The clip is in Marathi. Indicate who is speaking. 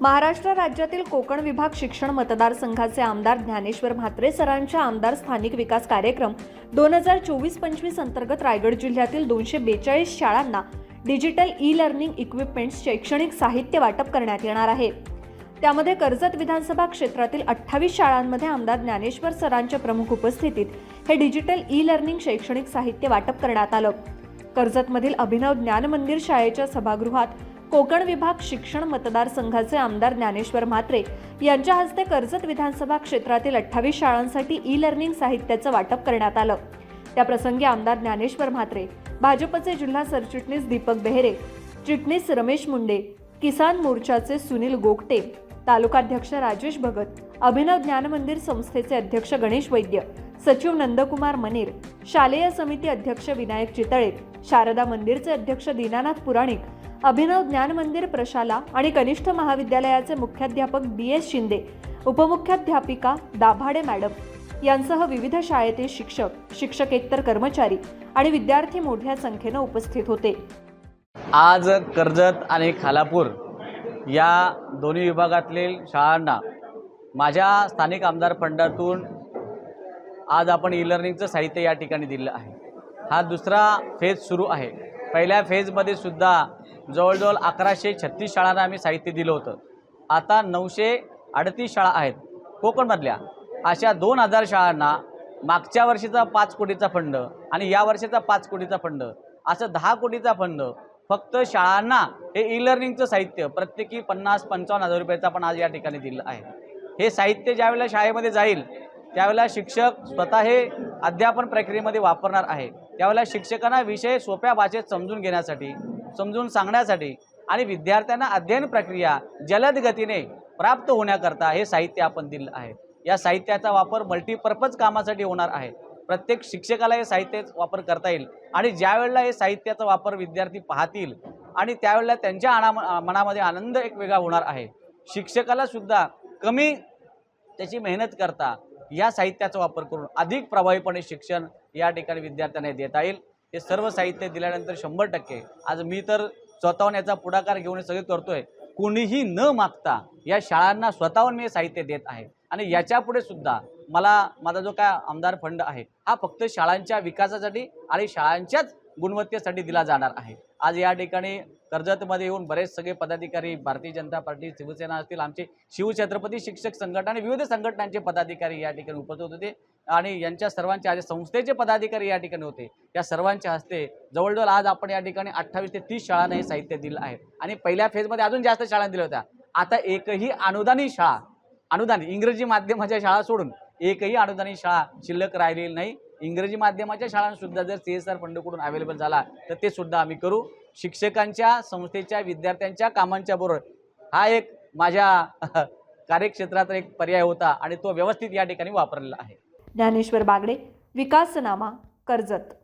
Speaker 1: महाराष्ट्र राज्यातील कोकण विभाग शिक्षण मतदारसंघाचे आमदार ज्ञानेश्वर म्हात्रे सरांच्या आमदार स्थानिक विकास कार्यक्रम दोन हजार चोवीस पंचवीस अंतर्गत रायगड जिल्ह्यातील दोनशे बेचाळीस शाळांना डिजिटल ई लर्निंग इक्विपमेंट्स शैक्षणिक साहित्य वाटप करण्यात येणार आहे. त्यामध्ये कर्जत विधानसभा क्षेत्रातील अठ्ठावीस शाळांमध्ये आमदार ज्ञानेश्वर सरांच्या प्रमुख उपस्थितीत हे डिजिटल ई लर्निंग शैक्षणिक साहित्य वाटप करण्यात आलं. कर्जतमधील अभिनव ज्ञान मंदिर शाळेच्या सभागृहात कोकण विभाग शिक्षण मतदारसंघाचे आमदार ज्ञानेश्वर म्हात्रे यांच्या हस्ते कर्जत विधानसभा क्षेत्रातील अठ्ठावीस शाळांसाठी ई लर्निंग साहित्याचं वाटप करण्यात आलं. त्याप्रसंगी आमदार ज्ञानेश्वर म्हात्रे भाजपचे जिल्हा सरचिटणीस दीपक बेहरे चिटणीस रमेश मुंडे किसान मोर्चाचे सुनील गोगटे तालुकाध्यक्ष राजेश भगत अभिनव ज्ञान मंदिर संस्थेचे अध्यक्ष गणेश वैद्य सचिव नंदकुमार मनेर शालेय समिती अध्यक्ष विनायक चितळे शारदा मंदिरचे अध्यक्ष दीनानाथ पुराणिक अभिनव ज्ञान मंदिर प्रशाला आणि कनिष्ठ महाविद्यालयाचे मुख्याध्यापक बी एस शिंदे उपमुख्याध्यापिका दाभाडे मॅडम यांसह विविध शाळेतील शिक्षक शिक्षकेतर कर्मचारी आणि विद्यार्थी मोठ्या संख्येनं उपस्थित होते.
Speaker 2: आज कर्जत आणि खालापूर या दोन्ही विभागातील शाळांना माझ्या स्थानिक आमदार फंडातून आज आपण ई लर्निंगचं साहित्य या ठिकाणी दिलं आहे. हा दुसरा फेज सुरू आहे. पहिल्या फेजमध्ये सुद्धा जवळजवळ अकराशे छत्तीस शाळांना आम्ही साहित्य दिलं होतं. आता नऊशे अडतीस शाळा आहेत कोकणमधल्या. अशा दोन हजार शाळांना मागच्या वर्षीचा पाच कोटीचा फंड आणि या वर्षीचा पाच कोटीचा फंड असं दहा कोटीचा फंड फक्त शाळांना हे ई लर्निंगचं साहित्य प्रत्येकी पन्नास पंचावन्न हजार रुपयाचं आपण आज या ठिकाणी दिलं आहे. हे साहित्य ज्यावेळेला शाळेमध्ये जाईल त्यावेळेला शिक्षक स्वतः हे अध्यापन प्रक्रियेमध्ये वापरणार आहे. त्यावेळेला शिक्षकांना विषय सोप्या भाषेत समजून घेण्यासाठी समजून सांगण्यासाठी आणि विद्यार्थ्यांना अध्ययन प्रक्रिया जलद गतीने प्राप्त होण्याकरता हे साहित्य आपण दिलं आहे. या साहित्याचा वापर मल्टीपर्पज कामासाठी होणार आहे. प्रत्येक शिक्षकाला हे साहित्य वापर करता येईल आणि ज्यावेळेला हे साहित्याचा वापर विद्यार्थी पाहतील आणि त्यावेळेला त्यांच्या आणा मनामध्ये आनंद एक वेगळा होणार आहे. शिक्षकाला सुद्धा कमी त्याची मेहनत करता या साहित्याचा वापर करून अधिक प्रभावीपणे शिक्षण या ठिकाणी विद्यार्थ्यांना देता येईल. हे सर्व साहित्य दिल्यानंतर शंभर टक्के. आज मी तर स्वतःहून याचा पुढाकार घेऊन हे करतो करतोय. कुणीही न मागता या शाळांना स्वतःहून मी साहित्य देत आहे. आणि याच्यापुढे सुद्धा मला माझा जो काय आमदार फंड आहे हा फक्त शाळांच्या विकासासाठी आणि शाळांच्याच गुणवत्तेसाठी दिला जाणार आहे. आज या ठिकाणी कर्जतमध्ये येऊन बरेच सगळे पदाधिकारी भारतीय जनता पार्टी शिवसेना असतील आमचे शिवछत्रपती शिक्षक संघटना आणि विविध संघटनांचे पदाधिकारी या ठिकाणी उपस्थित होते. आणि यांच्या सर्वांच्या आज संस्थेचे पदाधिकारी या ठिकाणी होते. या सर्वांच्या हस्ते जवळजवळ आज आपण या ठिकाणी अठ्ठावीस ते तीस शाळांना हे साहित्य दिलं आहे. आणि पहिल्या फेजमध्ये अजून जास्त शाळा दिल्या होत्या. आता एकही अनुदानी शाळा अनुदान इंग्रजी माध्यमाच्या शाळा सोडून एकही अनुदानी शाळा शिल्लक राहिलेली नाही. इंग्रजी माध्यमाच्या शाळांसुद्धा जर सी एस आर फंडकडून अवेलेबल झाला तर ते सुद्धा आम्ही करू. शिक्षकांच्या संस्थेच्या विद्यार्थ्यांच्या कामांच्या बरोबर. हा एक माझ्या कार्यक्षेत्रात एक पर्याय होता आणि तो व्यवस्थित या ठिकाणी वापरलेला आहे.
Speaker 1: ज्ञानेश्वर बागडे विकासनामा कर्जत.